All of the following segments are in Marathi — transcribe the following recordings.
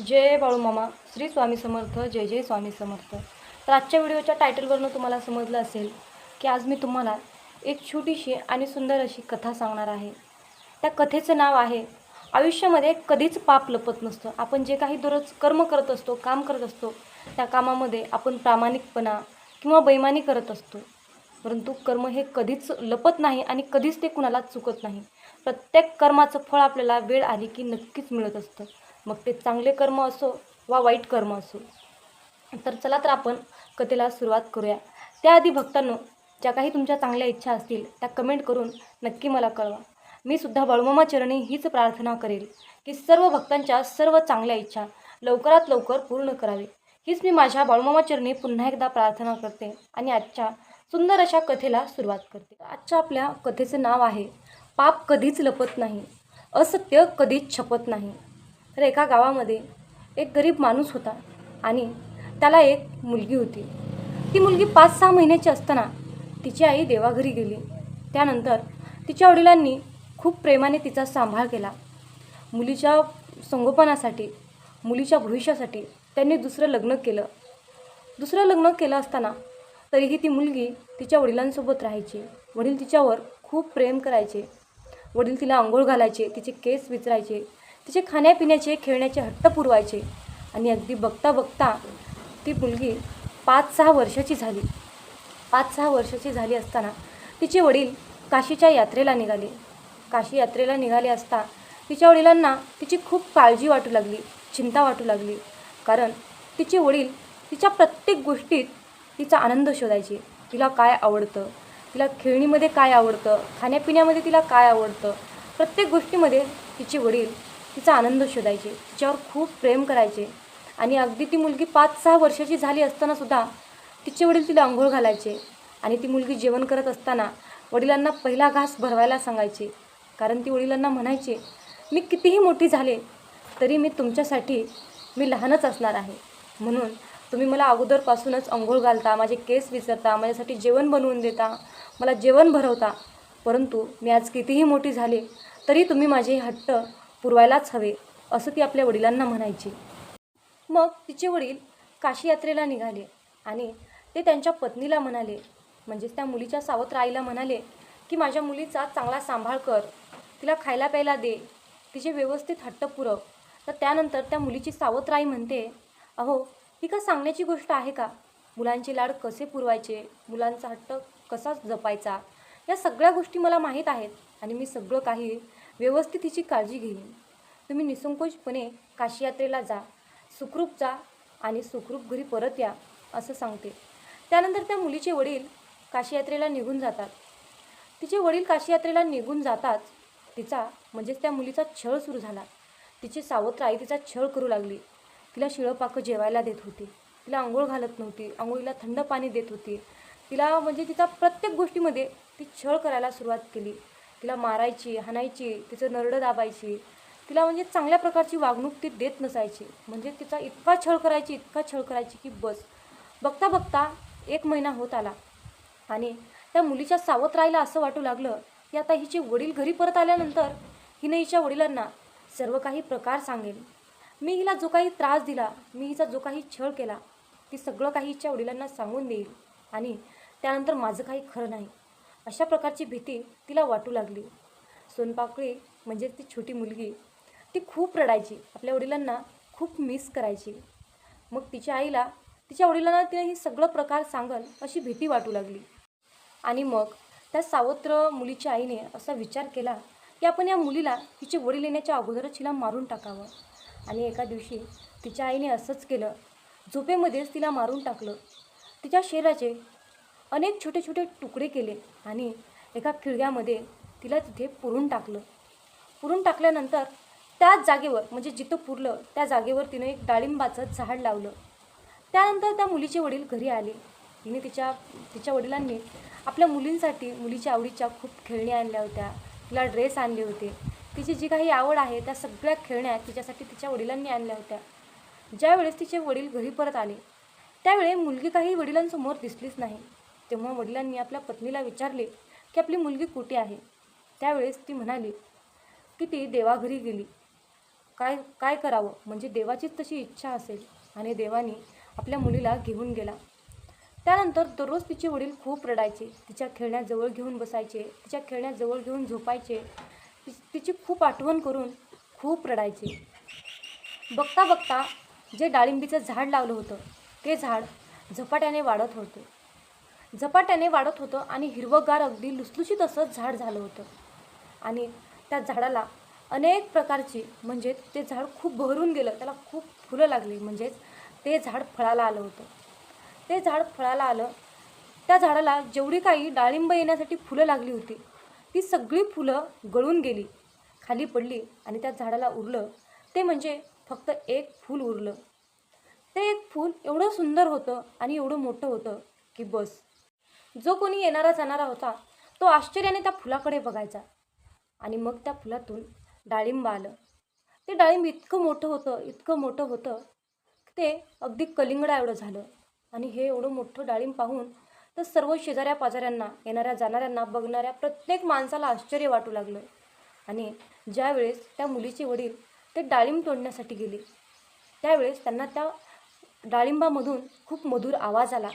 जय बाळूमामा श्री स्वामी समर्थ जय जय स्वामी समर्थ. तर आजच्या व्हिडिओच्या टायटलवरनं तुम्हाला समजलं असेल की आज मी तुम्हाला एक छोटीशी आणि सुंदर अशी कथा सांगणार आहे. त्या कथेचं नाव आहे आयुष्यामध्ये कधीच पाप लपत नसतं. आपण जे काही दररोज कर्म करत असतो काम करत असतो त्या कामामध्ये आपण प्रामाणिकपणा किंवा बैमानी करत असतो. परंतु कर्म हे कधीच लपत नाही आणि कधीच ते कुणाला चुकत नाही. प्रत्येक कर्माचं फळ आपल्याला वेळ आली की नक्कीच मिळत असतं. मग ते चांगले कर्म असो वा वाईट कर्म असो. तर चला तर आपण कथेला सुरुवात करूया. त्याआधी भक्तांनो ज्या काही तुमच्या चांगल्या इच्छा असतील त्या कमेंट करून नक्की मला कळवा. मी सुद्धा बाळूमामा चरणी हीच प्रार्थना करेल की सर्व भक्तांच्या सर्व चांगल्या इच्छा लवकरात लवकर पूर्ण करावी. हीच मी माझ्या बाळूमामा चरणी पुन्हा एकदा प्रार्थना करते आणि आजच्या सुंदर अशा कथेला सुरुवात करते. आजच्या आपल्या कथेचं नाव आहे पाप कधीच लपत नाही असत्य कधीच छपत नाही. तर एका गावामध्ये एक गरीब माणूस होता आणि त्याला एक मुलगी होती. ती मुलगी पाच सहा महिन्याची असताना तिची आई देवाघरी गेली. त्यानंतर तिच्या वडिलांनी खूप प्रेमाने तिचा सांभाळ केला. मुलीच्या संगोपनासाठी मुलीच्या भविष्यासाठी त्यांनी दुसरं लग्न केलं. दुसरं लग्न केलं असताना तरीही ती मुलगी तिच्या वडिलांसोबत राहायची. वडील तिच्यावर खूप प्रेम करायचे. वडील तिला आंघोळ घालायचे तिचे केस विचरायचे. तिचे खाण्यापिण्याचे खेळण्याचे हट्ट पुरवायचे. आणि अगदी बघता बघता ती मुलगी पाच सहा वर्षाची झाली. पाच सहा वर्षाची झाली असताना तिचे वडील काशीच्या यात्रेला निघाले. काशी यात्रेला निघाले असता तिच्या वडिलांना तिची खूप काळजी वाटू लागली चिंता वाटू लागली. कारण तिचे वडील तिच्या प्रत्येक गोष्टीत तिचा आनंद शोधायचे. तिला काय आवडतं? तिला खेळणीमध्ये काय आवडतं? खाण्यापिण्यामध्ये तिला काय आवडतं? प्रत्येक गोष्टीमध्ये तिचे वडील तिचा आनंद शोधायचे तिच्यावर खूप प्रेम करायचे. आणि अगदी ती मुलगी पाच सहा वर्षाची झाली असताना सुद्धा तिचे वडील तिला आंघोळ घालायचे आणि ती मुलगी जेवण करत असताना वडिलांना पहिला घास भरवायला सांगायची. कारण ती वडिलांना म्हणायचे मी कितीही मोठी झाले तरी मी तुमच्यासाठी मी लहानच असणार आहे. म्हणून तुम्ही मला अगोदरपासूनच अंघोळ घालता माझे केस विसरता माझ्यासाठी जेवण बनवून देता मला जेवण भरवता. परंतु मी आज कितीही मोठी झाले तरी तुम्ही माझे हट्ट पुरवायलाच हवे असं ती आपल्या वडिलांना म्हणायची. मग तिचे वडील काशी यात्रेला निघाले आणि ते त्यांच्या पत्नीला म्हणाले म्हणजेच त्या मुलीच्या सावत्र आईला म्हणाले की माझ्या मुलीचा चांगला सांभाळ कर तिला खायला प्यायला दे तिचे व्यवस्थित हट्ट पुरव. तर त्यानंतर त्या मुलीची सावत्र आई म्हणते अहो ही का सांगण्याची गोष्ट आहे का? मुलांचे लाड कसे पुरवायचे? मुलांचा हट्ट कसा जपायचा? या सगळ्या गोष्टी मला माहीत आहेत आणि मी सगळं काही व्यवस्थित हिची काळजी घेईन. तुम्ही निसंकोचपणे काशी यात्रेला जा सुखरूप जा आणि सुखरूप घरी परत या असं सांगते. त्यानंतर त्या मुलीचे वडील काशी यात्रेला निघून जातात. तिचे वडील काशी यात्रेला निघून जाताच तिचा म्हणजेच त्या मुलीचा छळ सुरू झाला. तिची सावत्र आई तिचा छळ करू लागली. तिला शिळपाकं जेवायला देत होती. तिला आंघोळ घालत नव्हती. आंघोळीला थंड पाणी देत होती. तिला म्हणजे तिचा प्रत्येक गोष्टीमध्ये ती छळ करायला सुरुवात केली. तिला मारायची हाणायची तिचं नरडं दाबायची. तिला म्हणजे चांगल्या प्रकारची वागणूक ती देत नसायची. म्हणजे तिचा इतका छळ करायची इतका छळ करायची की बस. बघता बघता एक महिना होत आला. आणि त्या मुलीच्या सावत्राईला असं वाटू लागलं की आता हिचे वडील घरी परत आल्यानंतर हिने हिच्या वडिलांना सर्व काही प्रकार सांगेल मी हिला जो काही त्रास दिला मी हिचा जो काही छळ केला ती सगळं काही हिच्या वडिलांना सांगून देईल. आणि त्यानंतर माझं काही खरं नाही. अशा प्रकारची भीती तिला वाटू लागली. सोनपाकळी म्हणजे ती छोटी मुलगी. ती खूप रडायची. आपल्या वडिलांना खूप मिस करायची. मग तिच्या आईला तिच्या वडिलांना तिने ही सगळं प्रकार सांगल अशी भीती वाटू लागली. आणि मग त्या सावत्र मुलीच्या आईने असा विचार केला की आपण या मुलीला तिचे वडील येण्याच्या अगोदरच हिला मारून टाकावं. आणि एका दिवशी तिच्या आईने असंच केलं. झोपेमध्येच तिला मारून टाकलं. तिच्या शरीराचे अनेक छोटे छोटे तुकडे केले आणि एका खिळग्यामध्ये तिला तिथे पुरून टाकलं. पुरून टाकल्यानंतर त्याच जागेवर म्हणजे जिथं पुरलं त्या जागेवर तिने एक डाळिंबाचं झाड लावलं. त्यानंतर त्या मुलीचे वडील घरी आले. तिने तिच्या तिच्या वडिलांनी आपल्या मुलींसाठी मुलीच्या आवडीच्या खूप खेळणी आणल्या होत्या. तिला ड्रेस आणले होते. तिची जी काही आवड आहे त्या सगळ्या खेळण्या तिच्यासाठी तिच्या वडिलांनी आणल्या होत्या. ज्यावेळेस तिचे वडील घरी परत आले त्यावेळी मुलगी काही वडिलांसमोर दिसलीच नाही. तेव्हा वडिलांनी आपल्या पत्नीला विचारले की आपली मुलगी कुठे आहे? त्यावेळेस ती म्हणाली की ती देवाघरी गेली. काय काय करावं? म्हणजे देवाचीच तशी इच्छा असेल आणि देवानी आपल्या मुलीला घेऊन गेला. त्यानंतर दररोज तिचे वडील खूप रडायचे. तिच्या खेळण्याजवळ घेऊन बसायचे. तिच्या खेळण्याजवळ घेऊन झोपायचे. तिची खूप आठवण करून खूप रडायचे. बघता बघता जे डाळिंबीचं झाड लावलं होतं ते झाड झपाट्याने वाढत होते. झपाट्याने वाढत होतं आणि हिरवंगार अगदी लुसलुशीत असं झाड झालं होतं. आणि त्या झाडाला अनेक प्रकारची म्हणजे ते झाड खूप बहरून गेलं त्याला खूप फुलं लागली म्हणजेच ते झाड फळाला आलं होतं. ते झाड फळाला आलं त्या झाडाला जेवढी काही डाळिंब येण्यासाठी फुलं लागली होती ती सगळी फुलं गळून गेली खाली पडली आणि त्या झाडाला उरलं. ते म्हणजे फक्त एक फूल उरलं. ते एक फूल एवढं सुंदर होतं आणि एवढं मोठं होतं की बस. जो कोणी येणारा जाणारा होता तो आश्चर्याने त्या फुलाकडे बघायचा. आणि मग त्या फुलातून डाळिंब आलं. ते डाळिंब इतकं मोठं होतं इतकं मोठं होतं ते अगदी कलिंगडा एवढं झालं. आणि हे एवढं मोठं डाळिंब पाहून तर सर्व शेजाऱ्या पाजाऱ्यांना येणाऱ्या जाणाऱ्यांना बघणाऱ्या प्रत्येक माणसाला आश्चर्य वाटू लागलं. आणि ज्यावेळेस त्या मुलीचे वडील ते डाळिंब तोडण्यासाठी गेले त्यावेळेस त्यांना त्या डाळिंबामधून खूप मधुर आवाज आला.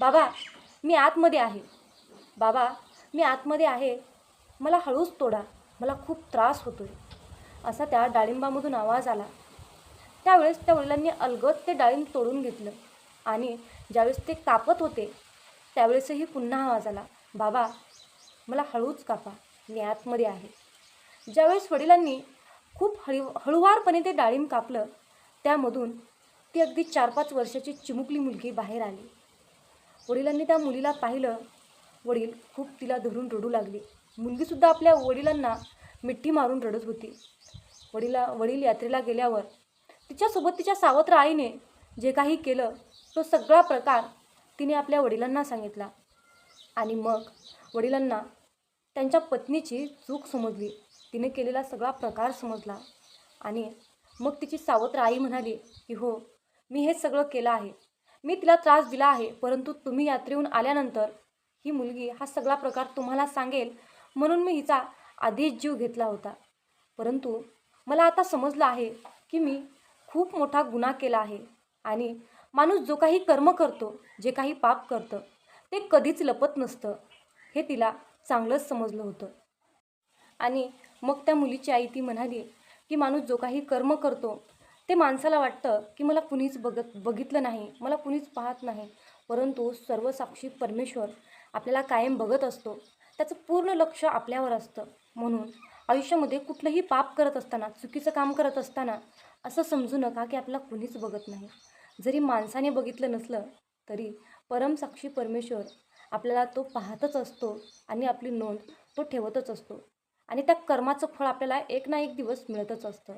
बाबा मी आतमध्ये आहे. बाबा मी आतमध्ये आहे. मला हळूच तोडा. मला खूप त्रास होतो आहे असा त्या डाळिंबामधून आवाज आला. त्यावेळेस त्या वडिलांनी अलगद ते डाळिंब तोडून घेतलं आणि ज्यावेळेस ते कापत होते त्यावेळेसही पुन्हा आवाज आला. बाबा मला हळूच कापा. मी आतमध्ये आहे. ज्यावेळेस वडिलांनी खूप हळू हळुवारपणे ते डाळिंब कापलं त्यामधून ती अगदी चार पाच वर्षाची चिमुकली मुलगी बाहेर आली. वडिलांनी त्या मुलीला पाहिलं. वडील खूप तिला धरून रडू लागली. मुलगीसुद्धा आपल्या वडिलांना मिठी मारून रडत होती. वडिला वडील यात्रेला गेल्यावर तिच्यासोबत तिच्या सावत्र आईने जे काही केलं तो सगळा प्रकार तिने आपल्या वडिलांना सांगितला. आणि मग वडिलांना त्यांच्या पत्नीची चूक समजली. तिने केलेला सगळा प्रकार समजला. आणि मग तिची सावत्र आई म्हणाली की हो मी हे सगळं केलं आहे. मी तिला त्रास दिला आहे परंतु तुम्ही यात्रेहून आल्यानंतर ही मुलगी हा सगळा प्रकार तुम्हाला सांगेल म्हणून मी हिचा आधीच जीव घेतला होता. परंतु मला आता समजलं आहे की मी खूप मोठा गुन्हा केला आहे आणि माणूस जो काही कर्म करतो जे काही पाप करतं ते कधीच लपत नसतं हे तिला चांगलंच समजलं होतं. आणि मग त्या मुलीची आई ती म्हणाली की माणूस जो काही कर्म करतो ते माणसाला वाटतं की मला कुणीच बघत बघितलं नाही मला कुणीच पाहत नाही. परंतु सर्वसाक्षी परमेश्वर आपल्याला कायम बघत असतो. त्याचं पूर्ण लक्ष आपल्यावर असतं. म्हणून आयुष्यामध्ये कुठलंही पाप करत असताना चुकीचं काम करत असताना असं समजू नका की आपल्याला कुणीच बघत नाही. जरी माणसाने बघितलं नसलं तरी परमसाक्षी परमेश्वर आपल्याला तो पाहतच असतो आणि आपली नोंद तो ठेवतच असतो. आणि त्या कर्माचं फळ आपल्याला एक ना एक दिवस मिळतच असतं.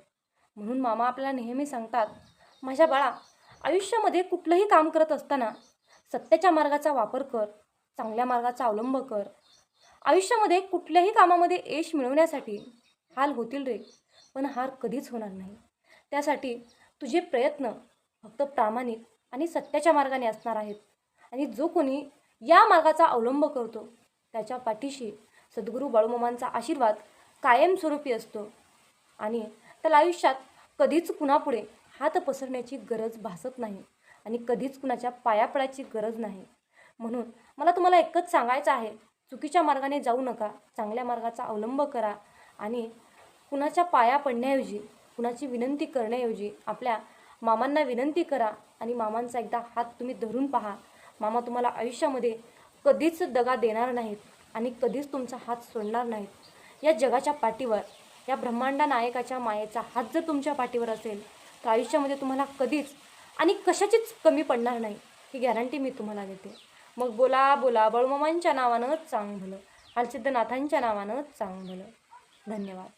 म्हणून मामा आपल्याला नेहमी सांगतात माझ्या बाळा आयुष्यामध्ये कुठलंही काम करत असताना सत्याच्या मार्गाचा वापर कर चांगल्या मार्गाचा अवलंब कर. आयुष्यामध्ये कुठल्याही कामामध्ये यश मिळवण्यासाठी हाल होतील रे पण हार कधीच होणार नाही. त्यासाठी तुझे प्रयत्न फक्त प्रामाणिक आणि सत्याच्या मार्गाने असणार आहेत. आणि जो कोणी या मार्गाचा अवलंब करतो त्याच्या पाठीशी सद्गुरू बाळूमामांचा आशीर्वाद कायमस्वरूपी असतो. आणि त्याला आयुष्यात कधीच कुणापुढे हात पसरण्याची गरज भासत नाही आणि कधीच कुणाच्या पाया पडायची गरज नाही. म्हणून मला तुम्हाला एकच सांगायचं आहे चुकीच्या मार्गाने जाऊ नका चांगल्या मार्गाचा अवलंब करा आणि कुणाच्या पाया पडण्याऐवजी कुणाची विनंती करण्याऐवजी आपल्या मामांना विनंती करा आणि मामांचा एकदा हात तुम्ही धरून पहा. मामा तुम्हाला आयुष्यामध्ये कधीच दगा देणार नाहीत आणि कधीच तुमचा हात सोडणार नाहीत. या जगाच्या पाठीवर या ब्रह्मांडा नायकाच्या मायेचा हात जर तुमच्या पाठीवर असेल तर आयुष्यामध्ये तुम्हाला कधीच आणि कशाचीच कमी पडणार नाही. ही गॅरंटी मी तुम्हाला देते. मग बोला बोला बळमामांच्या नावानं चांग भलं हालसिद्धनाथांच्या नावानं चांग भलं धन्यवाद.